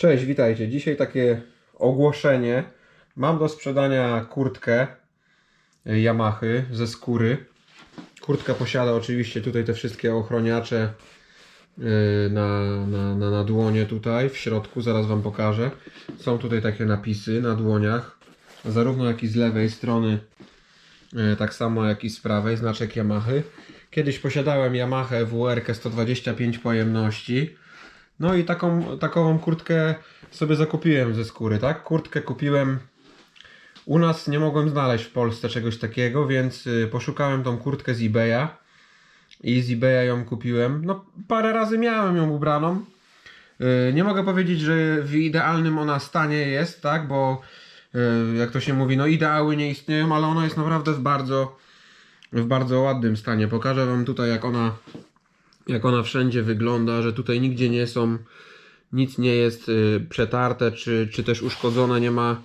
Cześć, witajcie. Dzisiaj takie ogłoszenie. Mam do sprzedania kurtkę y, Yamahy ze skóry. Kurtka posiada oczywiście tutaj te wszystkie ochroniacze y, na, na, na, na dłonie tutaj w środku, zaraz Wam pokażę. Są tutaj takie napisy na dłoniach, zarówno jak i z lewej strony, y, tak samo jak i z prawej, znaczek Yamahy. Kiedyś posiadałem Yamaha WR 125 pojemności. No i taką, takową kurtkę sobie zakupiłem ze skóry, tak? Kurtkę kupiłem. U nas nie mogłem znaleźć w Polsce czegoś takiego, więc y, poszukałem tą kurtkę z eBaya. I z eBaya ją kupiłem. No, parę razy miałem ją ubraną. Y, Nie mogę powiedzieć, że w idealnym ona stanie jest, tak? Bo y, jak to się mówi, no ideały nie istnieją, ale ona jest naprawdę w bardzo, w bardzo ładnym stanie. Pokażę Wam tutaj, jak ona jak ona wszędzie wygląda, że tutaj nigdzie nie są, nic nie jest y, przetarte, czy, czy też uszkodzone, nie ma,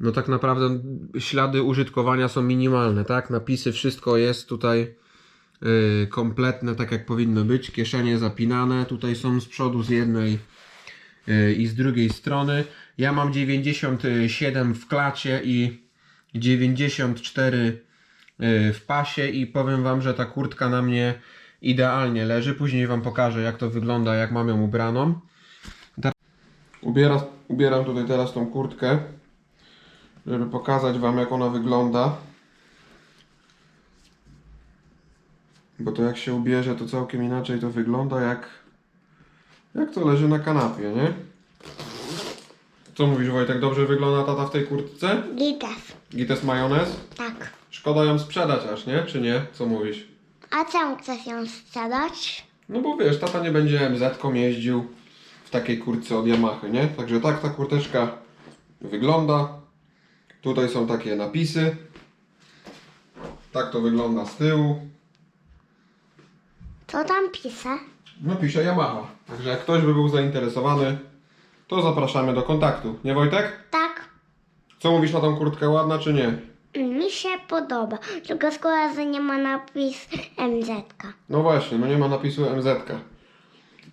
no tak naprawdę ślady użytkowania są minimalne, tak? Napisy, wszystko jest tutaj y, kompletne, tak jak powinno być, kieszenie zapinane, tutaj są z przodu z jednej y, i z drugiej strony. Ja mam 97 w klacie i 94 y, w pasie i powiem Wam, że ta kurtka na mnie idealnie leży. Później Wam pokażę jak to wygląda, jak mam ją ubraną. Ubiera, ubieram tutaj teraz tą kurtkę, żeby pokazać Wam jak ona wygląda. Bo to jak się ubierze, to całkiem inaczej to wygląda, jak, jak to leży na kanapie, nie? Co mówisz Wojtek, dobrze wygląda tata w tej kurtce? Gitas. Gites majonez? Tak. Szkoda ją sprzedać aż, nie? Czy nie? Co mówisz? A czemu chcesz ją sprzedać? No bo wiesz, tata nie będzie MZ-ką jeździł w takiej kurtce od Yamahy, nie? Także tak ta kurteczka wygląda. Tutaj są takie napisy. Tak to wygląda z tyłu. Co tam pisze? No pisze Yamaha. Także jak ktoś by był zainteresowany, to zapraszamy do kontaktu. Nie Wojtek? Tak. Co mówisz na tą kurtkę, ładna czy nie? Mi się podoba. Tylko szkoda, że nie ma napis MZ. No właśnie, no nie ma napisu MZ.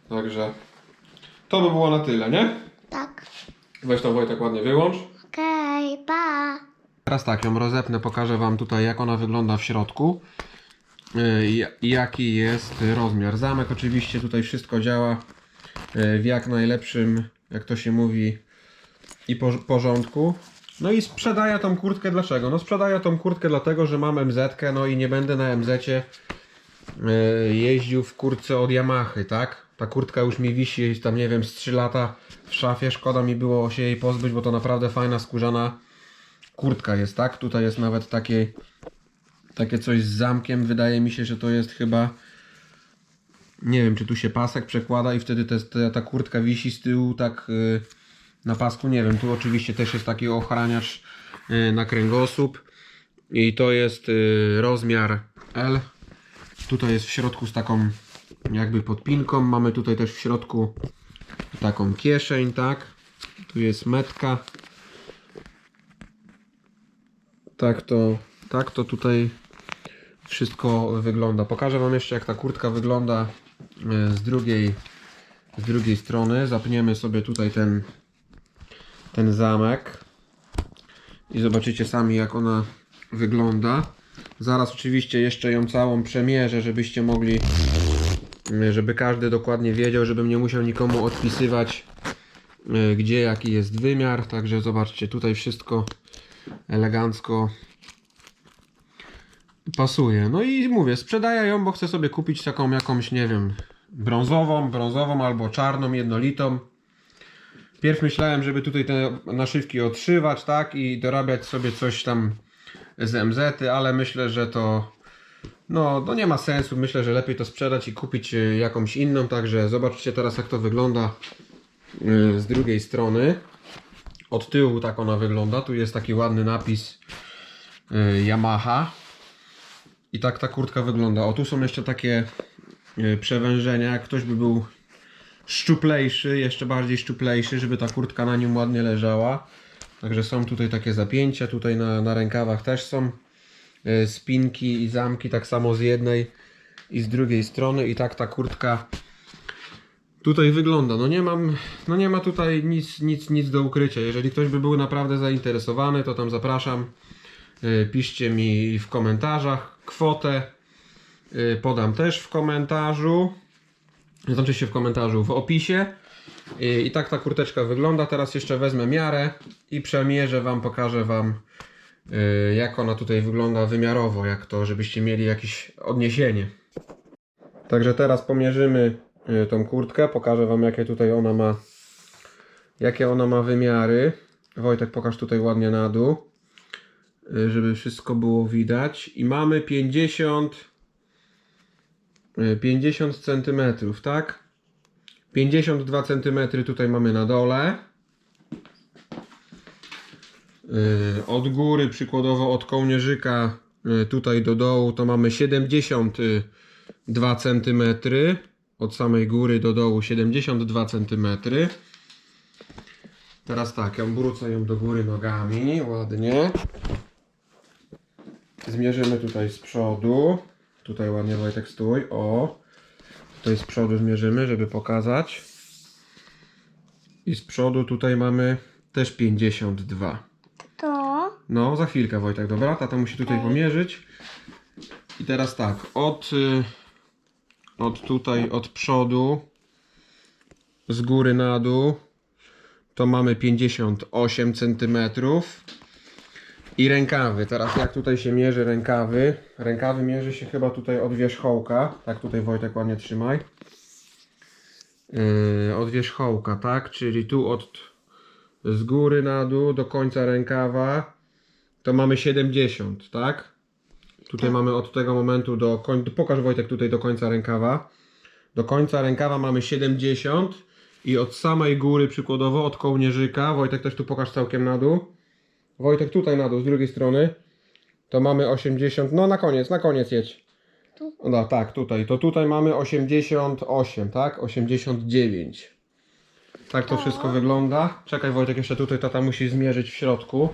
Także to by było na tyle, nie? Tak. Weź to Wojtek ładnie wyłącz. Okej, pa. Teraz tak, ją rozepnę, pokażę Wam tutaj jak ona wygląda w środku Yy, i jaki jest rozmiar. Zamek oczywiście tutaj wszystko działa yy, w jak najlepszym, jak to się mówi, i po, porządku. No i sprzedaję tą kurtkę dlaczego? No sprzedaję tą kurtkę dlatego, że mam MZ, no i nie będę na MZ yy, jeździł w kurtce od Yamahy, tak? Ta kurtka już mi wisi tam nie wiem z 3 lata w szafie, szkoda mi było się jej pozbyć, bo to naprawdę fajna skórzana kurtka jest, tak? Tutaj jest nawet takie, takie coś z zamkiem. Wydaje mi się, że to jest chyba. Nie wiem, czy tu się pasek przekłada i wtedy te, te, ta kurtka wisi z tyłu tak y, na pasku. Nie wiem, tu oczywiście też jest taki ochraniacz y, na kręgosłup. I to jest y, rozmiar L. Tutaj jest w środku z taką jakby podpinką. Mamy tutaj też w środku taką kieszeń, tak? Tu jest metka. Tak to, tak to tutaj wszystko wygląda. Pokażę Wam jeszcze jak ta kurtka wygląda e, z drugiej, z drugiej strony. Zapniemy sobie tutaj ten, ten zamek i zobaczycie sami jak ona wygląda. Zaraz oczywiście jeszcze ją całą przemierzę, żebyście mogli, e, żeby każdy dokładnie wiedział, żebym nie musiał nikomu odpisywać e, gdzie jaki jest wymiar. Także zobaczcie, tutaj wszystko elegancko pasuje. No i mówię, sprzedaję ją, bo chcę sobie kupić taką jakąś, nie wiem, brązową, brązową albo czarną, jednolitą. Pierw myślałem, żeby tutaj te naszywki odszywać, tak, i dorabiać sobie coś tam z MZ, ale myślę, że to no, no nie ma sensu. Myślę, że lepiej to sprzedać i kupić y, jakąś inną, także zobaczcie teraz jak to wygląda y, z drugiej strony. Od tyłu tak ona wygląda. Tu jest taki ładny napis y, Yamaha. I tak ta kurtka wygląda. O tu są jeszcze takie przewężenia. Jak ktoś by był szczuplejszy, jeszcze bardziej szczuplejszy, żeby ta kurtka na nim ładnie leżała. Także są tutaj takie zapięcia. Tutaj na, na rękawach też są y, spinki i zamki. Tak samo z jednej i z drugiej strony. I tak ta kurtka tutaj wygląda. No nie mam, no nie ma tutaj nic, nic, nic do ukrycia. Jeżeli ktoś by był naprawdę zainteresowany, to tam zapraszam. Y, Piszcie mi w komentarzach kwotę. y, Podam też w komentarzu. Znaczy się w komentarzu w opisie. I, tak ta kurteczka wygląda. Teraz jeszcze wezmę miarę i przemierzę Wam, pokażę Wam y, jak ona tutaj wygląda wymiarowo, jak to, żebyście mieli jakieś odniesienie. Także teraz pomierzymy y, tą kurtkę, pokażę Wam jakie tutaj ona ma jakie ona ma wymiary. Wojtek pokaż tutaj ładnie na dół, y, żeby wszystko było widać. I mamy 50 y, 50 cm, tak? 52 cm tutaj mamy na dole. Y, Od góry, przykładowo od kołnierzyka y, tutaj do dołu, to mamy 72 cm. Od samej góry do dołu 72 cm. Teraz tak, ja obrócę ją do góry nogami, ładnie. Zmierzymy tutaj z przodu. Tutaj ładnie Wojtek stój. O. Tutaj z przodu zmierzymy, żeby pokazać. I z przodu tutaj mamy też 52. To No, za chwilkę Wojtek, dobra? Tata musi tutaj pomierzyć. I teraz tak, od, y, od tutaj, od przodu, z góry na dół, to mamy 58 cm. I rękawy. Teraz jak tutaj się mierzy rękawy? Rękawy mierzy się chyba tutaj od wierzchołka. Tak tutaj Wojtek ładnie trzymaj. Yy, od wierzchołka, tak? Czyli tu od z góry na dół do końca rękawa to mamy 70, tak? Tutaj mamy od tego momentu do końca. Pokaż Wojtek tutaj do końca rękawa. Do końca rękawa mamy 70 i od samej góry przykładowo od kołnierzyka. Wojtek też tu pokaż całkiem na dół. Wojtek tutaj na dół z drugiej strony. To mamy 80. No na koniec, na koniec jedź. Tu? No tak, tutaj. To tutaj mamy 88, tak? 89. Tak to wszystko wygląda. Czekaj Wojtek, jeszcze tutaj tata musi zmierzyć w środku.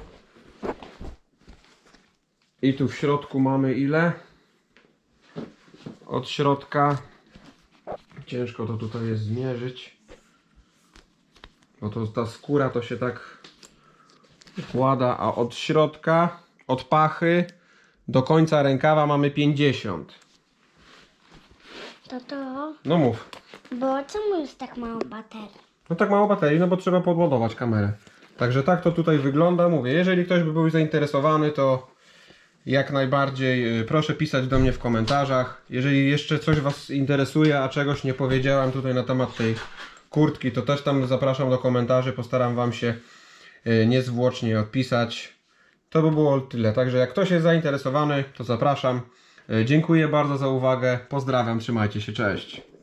I tu w środku mamy ile? Od środka. Ciężko to tutaj jest zmierzyć. Bo to ta skóra to się tak układa, a od środka, od pachy do końca rękawa mamy 50. to to. No mów. Bo czemu jest tak mało baterii? No tak mało baterii, no bo trzeba podładować kamerę. Także tak to tutaj wygląda. Mówię, jeżeli ktoś by był zainteresowany, to jak najbardziej y, proszę pisać do mnie w komentarzach. Jeżeli jeszcze coś Was interesuje, a czegoś nie powiedziałem tutaj na temat tej kurtki, to też tam zapraszam do komentarzy. Postaram Wam się niezwłocznie odpisać. To by było tyle. Także jak ktoś jest zainteresowany, to zapraszam. Y, Dziękuję bardzo za uwagę. Pozdrawiam, trzymajcie się, cześć.